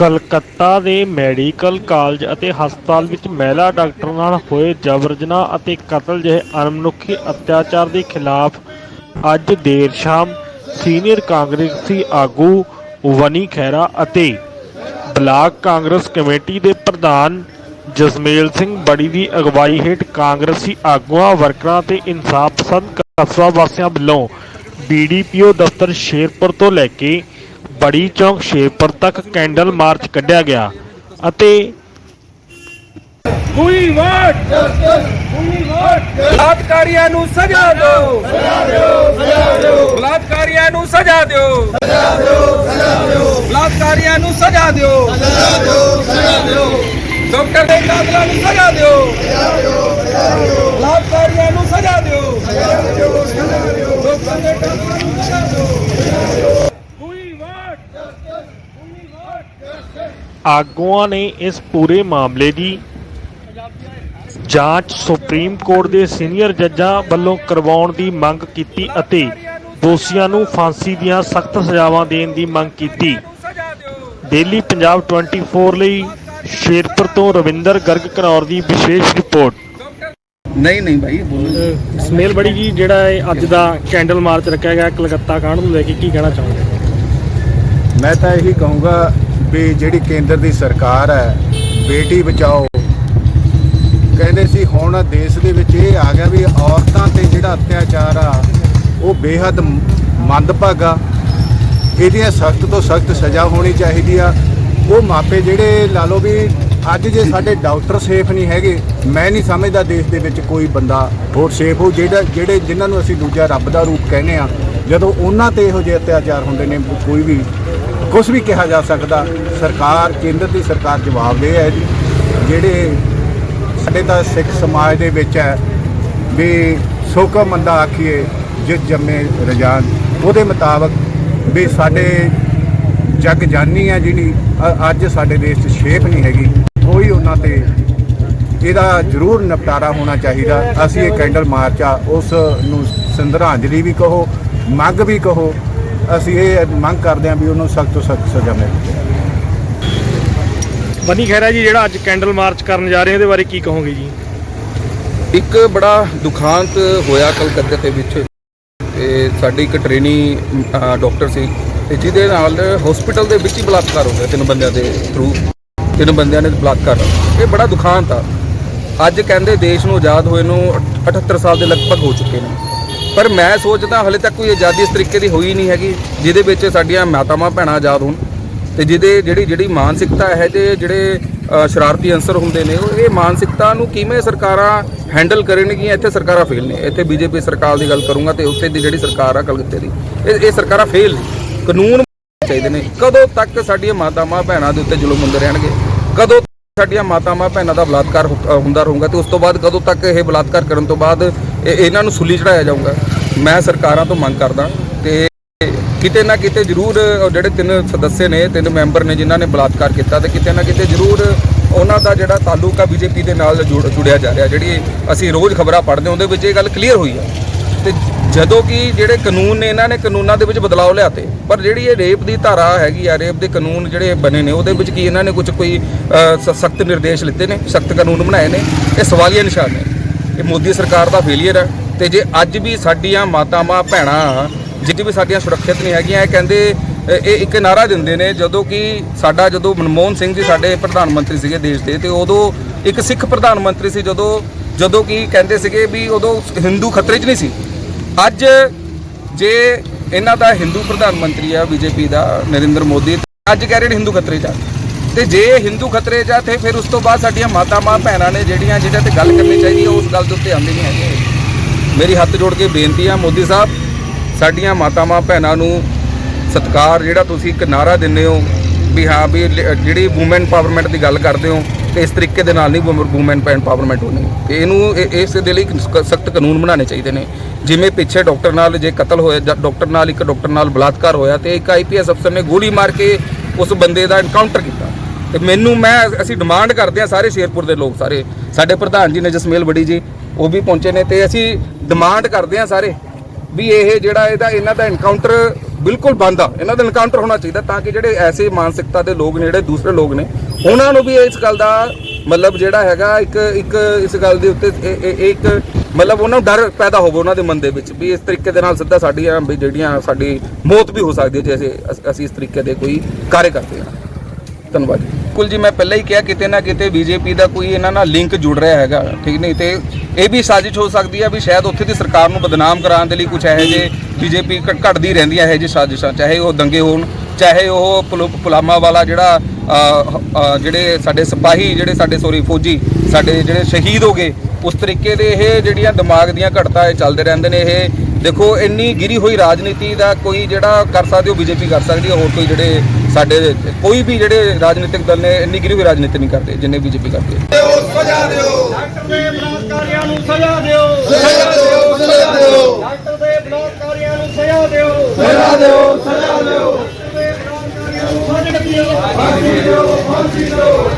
ਕਲਕੱਤਾ ਦੇ medical college ਅਤੇ ਹਸਪਤਾਲ ਵਿੱਚ ਮਹਿਲਾ ਡਾਕਟਰ ਨਾਲ ਹੋਏ ਜਬਰ ਜਨਾਹ ਅਤੇ ਕਤਲ ਜਿਹੇ ਅਣਮਨੁੱਖੀ ਅਤਿਆਚਾਰ ਦੇ ਖਿਲਾਫ ਅੱਜ ਦੇਰ ਸ਼ਾਮ ਸੀਨੀਅਰ ਕਾਂਗਰਸੀ ਆਗੂ ਵਨੀ ਖਹਿਰਾ ਅਤੇ ਬਲਾਕ ਕਾਂਗਰਸ ਕਮੇਟੀ ਦੇ ਪ੍ਰਧਾਨ ਜਸਮੇਲ ਸਿੰਘ ਬੜੀ ਦੀ ਅਗਵਾਈ ਹੇਠ ਕਾਂਗਰਸੀ ਆਗੂਆਂ, ਵਰਕਰਾਂ ਤੇ ਇਨਸਾਫ ਪਸੰਦ ਕਸਬਾ ਵਾਸੀਆਂ ਵੱਲੋਂ ਬੀਡੀਪੀਓ ਦਫ਼ਤਰ ਸ਼ੇਰਪੁਰ ਤੋਂ ਲੈ ਕੇ ਬੜੀ ਚੌਂਕ ਸ਼ੇਰਪੁਰ ਤੱਕ ਕੈਂਡਲ ਮਾਰਚ ਕੱਢਿਆ ਗਿਆ ਅਤੇ We want justice. We want ਬਲਾਤਕਾਰੀਆਂ ਨੂੰ ਸਜ਼ਾ ਦਿਓ ਸਜ਼ਾ ਦਿਓ ਸਜ਼ਾ ਦਿਓ ਬਲਾਤਕਾਰੀਆਂ ਨੂੰ ਸਜ਼ਾ ਦਿਓ ਸਜ਼ਾ ਦਿਓ ਸਜ਼ਾ ਦਿਓ ਬਲਾਤਕਾਰੀਆਂ ਨੂੰ ਸਜ਼ਾ ਦਿਓ ਸਜ਼ਾ ਦਿਓ ਸਜ਼ਾ ਦਿਓ ਡਾਕਟਰ ਦੇ ਕਾਤਲਾਂ ਨੂੰ ਸਜ਼ਾ ਦਿਓ ਸਜ਼ਾ ਦਿਓ ਸਜ਼ਾ ਦਿਓ ਬਲਾਤਕਾਰੀਆਂ ਨੂੰ ਸਜ਼ਾ ਦਿਓ ਸਜ਼ਾ ਦਿਓ ਸਜ਼ਾ ਦਿਓ ਡਾਕਟਰ ਦੇ ਕਾਤਲਾਂ ਨੂੰ ਸਜ਼ਾ ਦਿਓ We want justice. We want justice. ਆਗੂਆਂ ਨੇ ਇਸ ਪੂਰੇ ਮਾਮਲੇ ਦੀ ਜਾਂਚ ਸੁਪਰੀਮ ਕੋਰਟ ਦੇ ਸੀਨੀਅਰ ਜੱਜਾਂ ਵੱਲੋਂ ਕਰਵਾਉਣ ਦੀ ਮੰਗ ਕੀਤੀ ਅਤੇ ਦੋਸ਼ੀਆਂ ਨੂੰ ਫਾਂਸੀ ਦੀਆਂ ਸਖਤ ਸਜ਼ਾਵਾਂ ਦੇਣ ਦੀ ਮੰਗ ਕੀਤੀ। ਡੇਲੀ ਪੰਜਾਬ 24 ਲਈ ਸ਼ੇਰਪੁਰ ਤੋਂ ਰਵਿੰਦਰ ਗਰਗ ਘਨੌਰ ਦੀ ਵਿਸ਼ੇਸ਼ ਰਿਪੋਰਟ। ਨਹੀਂ ਨਹੀਂ ਭਾਈ ਸਮੇਲ ਬੜੀ ਜੀ ਜਿਹੜਾ ਇਹ ਅੱਜ ਦਾ ਕੈਂਡਲ ਮਾਰਚ ਰੱਖਿਆ ਗਿਆ ਕਲਕੱਤਾ ਕਾਂਡ ਨੂੰ ਲੈ ਕੇ ਕੀ ਕਹਿਣਾ ਚਾਹੋਗੇ? ਮੈਂ ਤਾਂ ਇਹੀ ਕਹੂੰਗਾ ਵੀ ਜਿਹੜੀ ਕੇਂਦਰ ਦੀ ਸਰਕਾਰ ਹੈ, ਬੇਟੀ ਬਚਾਓ। ਕਹਿੰਦੇ ਸੀ, ਹੁਣ ਦੇਸ਼ ਦੇ ਵਿੱਚ ਇਹ ਆ ਗਿਆ ਵੀ ਔਰਤਾਂ ਤੇ ਜਿਹੜਾ ਅਤਿਆਚਾਰ ਆ, ਉਹ ਬੇਹੱਦ ਮੰਦਭਾਗਾ। ਇਹਦੀਆਂ ਸਖਤ ਤੋਂ ਸਖਤ ਸਜ਼ਾ ਹੋਣੀ ਚਾਹੀਦੀ ਆ। ਉਹ ਮਾਪੇ ਜਿਹੜੇ, ਲਾ ਲਓ ਵੀ ਅੱਜ ਜੇ ਸਾਡੇ ਡਾਕਟਰ ਸੇਫ ਨਹੀਂ ਹੈਗੇ, ਮੈਂ ਨਹੀਂ ਸਮਝਦਾ ਦੇਸ਼ ਦੇ ਵਿੱਚ ਕੋਈ ਬੰਦਾ ਹੋਰ ਸੇਫ ਹੋ ਜਿਹੜਾ, ਜਿਹੜੇ ਜਿਨ੍ਹਾਂ ਨੂੰ ਅਸੀਂ ਦੂਜਾ ਰੱਬ ਦਾ ਰੂਪ ਕਹਿੰਦੇ ਆ। ਜਦੋਂ ਉਹਨਾਂ ਤੇ ਇਹੋ ਜਿਹੇ ਅਤਿਆਚਾਰ ਹੁੰਦੇ ਨੇ, ਕੋਈ ਵੀ ਕੁਝ ਵੀ ਕਿਹਾ ਜਾ ਸਕਦਾ, ਸਰਕਾਰ, ਕੇਂਦਰ ਦੀ ਸਰਕਾਰ ਜਵਾਬਦੇਹ ਹੈ ਜੀ। ਜਿਹੜੇ ਸਾਡੇ ਤਾਂ ਸਿੱਖ ਸਮਾਜ ਦੇ ਵਿੱਚ ਹੈ ਵੀ ਸੋਕਾ ਮੰਦਾ ਆਖੀਏ ਜਿਸ ਜੰਮੇ ਰਜਾਨ। ਉਹਦੇ ਮੁਤਾਬਕ ਵੀ ਸਾਡੇ ਜਗ ਜਾਨੀ ਹੈ ਜਿਹੜੀ ਅੱਜ ਸਾਡੇ ਦੇਸ਼ 'ਚ ਸ਼ੇਪ ਨਹੀਂ ਹੈਗੀ। ਕੋਈ ਉਹਨਾਂ ਤੇ ਇਹਦਾ ਜ਼ਰੂਰ ਨਿਪਟਾਰਾ ਹੋਣਾ ਚਾਹੀਦਾ। ਅਸੀਂ ਇਹ ਕੈਂਡਲ ਮਾਰਚ ਆ ਉਸ ਨੂੰ ਸੰਦਰਾਂਜਲੀ ਵੀ ਕਹੋ, ਮੰਗ ਵੀ ਕਹੋ ਅਸੀਂ ਇਹ ਮੰਗ ਕਰਦੇ ਹਾਂ ਵੀ ਉਹਨੂੰ ਸਖਤ ਤੋਂ ਸਖਤ ਸਜ਼ਾ ਮਿਲੇ। ਬਨੀ ਖਹਿਰਾ ਜੀ ਜਿਹੜਾ ਅੱਜ ਕੈਂਡਲ ਮਾਰਚ ਕਰਨ ਜਾ ਰਹੇ ਹੋ ਇਹਦੇ ਬਾਰੇ ਕੀ ਕਹੋਗੇ ਜੀ? ਇੱਕ ਬੜਾ ਦੁਖਾਂਤ ਹੋਇਆ ਕਲਕੱਤੇ ਦੇ ਵਿੱਚ। ਤੇ ਸਾਡੀ ਇੱਕ ਟ੍ਰੇਨੀ ਅ, ਡਾਕਟਰ ਸੀ। ਤੇ ਜਿਹਦੇ ਨਾਲ ਹਸਪੀਟਲ ਦੇ ਵਿੱਚ ਹੀ ਬਲਾਤਕਾਰ ਹੋ ਗਿਆ ਤਿੰਨ ਬੰਦਿਆਂ ਦੇ ਥਰੂ ਤਿੰਨ ਬੰਦਿਆਂ ਨੇ ਬਲਾਤਕਾਰ। ਇਹ ਬੜਾ ਦੁਖਾਂਤ ਆ। ਅੱਜ ਕਹਿੰਦੇ ਦੇਸ਼ ਨੂੰ ਆਜ਼ਾਦ ਹੋਏ ਨੂੰ 78 ਸਾਲ ਦੇ ਲਗਭਗ ਹੋ ਚੁੱਕੇ ਨੇ। ਪਰ ਮੈਂ ਸੋਚਦਾ ਹਲੇ ਤੱਕ ਕੋਈ ਆਜ਼ਾਦੀ ਇਸ ਤਰੀਕੇ ਦੀ ਹੋਈ ਨਹੀਂ ਹੈਗੀ, ਜਿਹਦੇ ਵਿੱਚ ਸਾਡੀਆਂ ਮਾਤਾਵਾਂ, ਭੈਣਾਂ ਆਜ਼ਾਦ ਹੋਣ ਤੇ ਜਿਹਦੇ ਜਿਹੜੀ ਜਿਹੜੀ ਮਾਨਸਿਕਤਾ ਹੈ ਤੇ ਜਿਹੜੇ ਸ਼ਰਾਰਤੀ ਅੰਸਰ ਹੁੰਦੇ ਨੇ, ਉਹ ਇਹ ਮਾਨਸਿਕਤਾ ਨੂੰ ਕਿਵੇਂ ਸਰਕਾਰਾਂ ਹੈਂਡਲ ਕਰਨਗੀਆਂ, ਇੱਥੇ ਸਰਕਾਰਾਂ ਫੇਲ ਨੇ। ਇੱਥੇ ਬੀਜੇਪੀ ਸਰਕਾਰ ਦੀ ਗੱਲ ਕਰੂੰਗਾ ਤੇ ਉੱਥੇ ਦੀ ਜਿਹੜੀ ਸਰਕਾਰ ਆ, ਕਲਕੱਤੇ ਦੀ, ਇਹ ਇਹ ਸਰਕਾਰਾਂ ਫੇਲ ਨੇ। ਕਾਨੂੰਨ ਚਾਹੀਦੇ ਨੇ। ਕਦੋਂ ਤੱਕ ਸਾਡੀਆਂ ਮਾਤਾਵਾਂ, ਭੈਣਾਂ ਦੇ ਉੱਤੇ ਜ਼ੁਲਮ ਹੁੰਦੇ ਰਹਿਣਗੇ? ਕਦੋਂ ਸਾਡੀਆਂ ਮਾਤਾਵਾਂ, ਭੈਣਾਂ ਦਾ ਬਲਾਤਕਾਰ ਹੁੰਦਾ ਰਹੂਗਾ ਤੇ ਉਸ ਤੋਂ ਬਾਅਦ ਕਦੋਂ ਤੱਕ ਇਹ ਬਲਾਤਕਾਰ ਕਰਨ ਤੋਂ ਬਾਅਦ ਇਹਨਾਂ ਨੂੰ ਸੁਲੀ ਚੜਾਇਆ ਜਾਊਗਾ। ਮੈਂ ਸਰਕਾਰਾਂ ਤੋਂ ਮੰਗ ਕਰਦਾ ਤੇ ਕਿਤੇ ਨਾ ਕਿਤੇ ਜ਼ਰੂਰ ਜਿਹੜੇ ਤਿੰਨ ਸਦੱਸੇ ਨੇ, ਤਿੰਨ ਮੈਂਬਰ ਨੇ ਜਿਨ੍ਹਾਂ ਨੇ ਬਲਾਤਕਾਰ ਕੀਤਾ, ਤੇ ਕਿਤੇ ਨਾ ਕਿਤੇ ਜ਼ਰੂਰ ਉਹਨਾਂ ਦਾ ਜਿਹੜਾ ਤਾਲੁਕ ਆ ਬੀਜੇਪੀ ਦੇ ਨਾਲ ਜੁੜ- ਜੁੜਿਆ ਜਾ ਰਿਹਾ। ਜਿਹੜੀ ਅਸੀਂ ਰੋਜ਼ ਖਬਰਾਂ ਪੜ੍ਹਦੇ ਹਾਂ, ਉਹਦੇ ਵਿੱਚ ਇਹ ਗੱਲ ਕਲੀਅਰ ਹੋਈ ਆ। ਤੇ ਜਦੋਂ ਕਿ ਜਿਹੜੇ ਕਾਨੂੰਨ ਨੇ, ਇਹਨਾਂ ਨੇ ਕਾਨੂੰਨਾਂ ਦੇ ਵਿੱਚ ਬਦਲਾਅ ਲਿਆਤੇ ਪਰ ਜਿਹੜੀ ਇਹ ਰੇਪ ਦੀ ਧਾਰਾ ਹੈਗੀ ਆ, ਰੇਪ ਦੇ ਕਾਨੂੰਨ ਜਿਹੜੇ ਬਣੇ ਨੇ, ਉਹਦੇ ਵਿੱਚ ਕੀ ਇਹਨਾਂ ਨੇ ਕੁਝ ਕੋਈ ਸਖਤ ਨਿਰਦੇਸ਼ ਲਿੱਤੇ ਨੇ, ਸਖਤ ਕਾਨੂੰਨ ਬਣਾਏ ਨੇ, ਇਹ ਸਵਾਲੀਆ ਨਿਸ਼ਾਨ ਨੇ। ਇਹ ਮੋਦੀ ਸਰਕਾਰ ਦਾ ਫੇਲਿਅਰ ਹੈ ਤੇ ਜੇ ਅੱਜ ਵੀ ਸਾਡੀਆਂ ਮਾਤਾਵਾਂ ਭੈਣਾਂ ਜਿੱਦ ਵੀ ਸਾਡੀਆਂ ਸੁਰੱਖਿਅਤ ਨਹੀਂ ਹੈਗੀਆਂ, ਇਹ ਕਹਿੰਦੇ, ਇਹ ਇੱਕ ਨਾਰਾ ਦਿੰਦੇ ਨੇ ਜਦੋਂ ਕਿ ਸਾਡਾ ਜਦੋਂ ਮਨਮੋਹਨ ਸਿੰਘ ਜੀ ਸਾਡੇ ਪ੍ਰਧਾਨ ਮੰਤਰੀ ਸੀਗੇ ਦੇਸ਼ ਦੇ, ਤੇ ਉਦੋਂ ਇੱਕ ਸਿੱਖ ਪ੍ਰਧਾਨ ਮੰਤਰੀ ਸੀ ਜਦੋਂ ਜਦੋਂ ਕਿ ਕਹਿੰਦੇ ਸੀਗੇ ਵੀ ਉਦੋਂ ਹਿੰਦੂ ਖਤਰੇ 'ਚ ਨਹੀਂ ਸੀ। ਅੱਜ ਜੇ ਇਹਨਾਂ ਦਾ ਹਿੰਦੂ ਪ੍ਰਧਾਨ ਮੰਤਰੀ ਆ, ਬੀਜੇਪੀ ਦਾ, ਨਰਿੰਦਰ ਮੋਦੀ ਅੱਜ ਕਹਿ ਰਹੇ ਨੇ ਹਿੰਦੂ ਖਤਰੇ 'ਚ ਆ। ਤੇ ਜੇ ਹਿੰਦੂ ਖਤਰੇ 'ਚ ਆ ਤੇ ਫਿਰ ਉਸ ਤੋਂ ਬਾਅਦ ਸਾਡੀਆਂ ਮਾਤਾਵਾਂ ਭੈਣਾਂ ਨੇ ਜਿਹੜੀਆਂ ਜਿਹਨਾਂ ਤੇ ਗੱਲ ਕਰਨੀ ਚਾਹੀਦੀ ਹੈ ਉਸ ਗੱਲ ਦੇ ਉੱਤੇ ਆਉਂਦੇ ਨਹੀਂ ਹੈਗੇ। ਮੇਰੀ ਹੱਥ ਜੋੜ ਕੇ ਬੇਨਤੀ ਆ, ਮੋਦੀ ਸਾਹਿਬ, ਸਾਡੀਆਂ ਮਾਤਾਵਾਂ ਭੈਣਾਂ ਨੂੰ ਸਤਿਕਾਰ ਜਿਹੜਾ ਤੁਸੀਂ ਇੱਕ ਨਾਰਾ ਦਿੰਦੇ ਹੋ ਵੀ ਹਾਂ ਵੀ ਜਿਹੜੀ ਔਮਨ ਪਾਵਰਮੈਂਟ ਦੀ ਗੱਲ ਕਰਦੇ ਹੋ, ਤੇ ਇਸ ਤਰੀਕੇ ਦੇ ਨਾਲ ਨਹੀਂ ਔਮਨ ਪਾਵਰਮੈਂਟ ਹੋਣੀ। ਤੇ ਇਹਨੂੰ ਇਸ ਦੇ ਲਈ ਸਖਤ ਕਾਨੂੰਨ ਬਣਾਉਣੇ ਚਾਹੀਦੇ ਨੇ। ਜਿਵੇਂ ਪਿੱਛੇ ਡਾਕਟਰ ਨਾਲ ਜੇ ਕਤਲ ਹੋਇਆ, ਜਾਂ ਡਾਕਟਰ ਨਾਲ ਇੱਕ ਡਾਕਟਰ ਨਾਲ ਬਲਾਤਕਾਰ ਹੋਇਆ ਤੇ ਇੱਕ ਆਈਪੀਐਸ ਅਫਸਰ ਨੇ ਗੋਲੀ ਮਾਰ ਕੇ ਉਸ ਬੰਦੇ ਦਾ ਐਨਕਾਊਂਟਰ ਕੀਤਾ। ਤੇ ਮੈਨੂੰ ਮੈਂ ਅਸੀਂ ਡਿਮਾਂਡ ਕਰਦੇ ਹਾਂ ਸਾਰੇ ਸ਼ੇਰਪੁਰ ਦੇ ਲੋਕ ਸਾਰੇ। ਸਾਡੇ ਪ੍ਰਧਾਨ ਜੀ ਨੇ ਜਸਮੇਲ ਬੜੀ ਜੀ, ਉਹ ਵੀ ਪਹੁੰਚੇ ਨੇ ਤੇ ਅਸੀਂ ਡਿਮਾਂਡ ਕਰਦੇ ਹਾਂ ਸਾਰੇ ਵੀ ਇਹ ਜਿਹੜਾ ਇਹਦਾ ਇਹਨਾਂ ਦਾ ਐਨਕਾਊਂਟਰ ਬਿਲਕੁਲ ਬੰਦ ਆ। ਇਹਨਾਂ ਦਾ ਐਨਕਾਊਂਟਰ ਹੋਣਾ ਚਾਹੀਦਾ ਤਾਂ ਕਿ ਜਿਹੜੇ ਐਸੇ ਮਾਨਸਿਕਤਾ ਦੇ ਲੋਕ ਨੇ, ਜਿਹੜੇ ਦੂਸਰੇ ਲੋਕ ਨੇ, ਉਹਨਾਂ ਨੂੰ ਵੀ ਇਸ ਗੱਲ ਦਾ ਮਤਲਬ ਜਿਹੜਾ ਹੈਗਾ ਇੱਕ ਇੱਕ ਇਸ ਗੱਲ ਦੇ ਉੱਤੇ ਇੱਕ ਮਤਲਬ ਉਹਨਾਂ ਨੂੰ ਡਰ ਪੈਦਾ ਹੋਵੇ ਉਹਨਾਂ ਦੇ ਮਨ ਦੇ ਵਿੱਚ ਵੀ ਇਸ ਤਰੀਕੇ ਦੇ ਨਾਲ ਸਿੱਧਾ ਸਾਡੀਆਂ ਵੀ ਜਿਹੜੀਆਂ ਸਾਡੀ ਮੌਤ ਵੀ ਹੋ ਸਕਦੀ ਹੈ ਜੇ ਅਸੀਂ, ਅਸ- ਅਸੀਂ ਇਸ ਤਰੀਕੇ ਦੇ ਕੋਈ ਕਾਰਜ ਕਰਦੇ ਹਾਂ। ਧੰਨਵਾਦ ਬਿਲਕੁਲ ਜੀ, ਮੈਂ ਪਹਿਲਾਂ ਹੀ ਕਿਹਾ ਕਿਤੇ ਨਾ ਕਿਤੇ ਬੀਜੇਪੀ ਦਾ ਕੋਈ ਇਹਨਾਂ ਨਾਲ ਲਿੰਕ ਜੁੜ ਰਿਹਾ ਹੈਗਾ, ਠੀਕ ਨਹੀਂ? ਤੇ ਇਹ ਵੀ ਸਾਜ਼ਿਸ਼ ਹੋ ਸਕਦੀ ਹੈ ਵੀ ਸ਼ਾਇਦ ਉੱਥੇ ਦੀ ਸਰਕਾਰ ਨੂੰ ਬਦਨਾਮ ਕਰਾਉਣ ਦੇ ਲਈ ਕੁਝ ਇਹੋ ਜਿਹੇ ਬੀਜੇਪੀ ਘਟਦੀ ਰਹਿੰਦੀ ਹੈ ਇਹੋ ਜਿਹੀ ਸਾਜ਼ਿਸ਼ਾਂ, ਚਾਹੇ ਉਹ ਦੰਗੇ ਹੋਣ, ਚਾਹੇ ਉਹ ਪੁਲ- ਪੁਲਾਮਾ ਵਾਲਾ ਜਿਹੜਾ ਜਿਹੜੇ ਸਾਡੇ ਸਿਪਾਹੀ, ਜਿਹੜੇ ਸਾਡੇ ਸੋਰੀ ਫੌਜੀ, ਸਾਡੇ ਜਿਹੜੇ ਸ਼ਹੀਦ ਹੋ ਗਏ, ਉਸ ਤਰੀਕੇ ਦੇ ਇਹ ਜਿਹੜੀਆਂ ਦਿਮਾਗ ਦੀਆਂ ਘਟਤਾ ਇਹ ਚੱਲਦੇ ਰਹਿੰਦੇ ਨੇ, ਇਹ ਦੇਖੋ, ਇੰਨੀ ਗਿਰੀ ਹੋਈ ਰਾਜਨੀਤੀ ਦਾ ਕੋਈ ਜਿਹੜਾ ਕਰ ਸਕਦੇ ਹੋ ਬੀਜੇਪੀ ਕਰ ਸਕਦੀ ਹੈ ਹੋਰ ਕੋਈ ਜਿਹੜੇ ਸਾਡੇ ਕੋਈ ਵੀ ਜਿਹੜੇ ਰਾਜਨੀਤਿਕ ਦਲ ਨੇ ਇੰਨੀ ਗਿਰੀ ਹੋਈ ਰਾਜਨੀਤੀ ਨਹੀਂ ਕਰਦੇ ਜਿੰਨੇ ਬੀਜੇਪੀ ਕਰਦੀ ਹੈ ਡਾਕਟਰ ਦੇ ਬਲਾਤਕਾਰੀਆਂ ਨੂੰ ਸਜ਼ਾ ਦਿਓ। ਸਜ਼ਾ ਦਿਓ ਸਜ਼ਾ ਦਿਓ। ਡਾਕਟਰ ਦੇ ਬਲਾਤਕਾਰੀਆਂ ਨੂੰ ਸਜ਼ਾ ਦਿਓ। ਸਜ਼ਾ ਦਿਓ ਸਜ਼ਾ ਦਿਓ। ਡਾਕਟਰ ਦੇ ਬਲਾਤਕਾਰੀਆਂ ਨੂੰ ਸਜ਼ਾ ਦਿਓ। ਫਾਂਸੀ ਦਿਓ ਫਾਂਸੀ ਦਿਓ।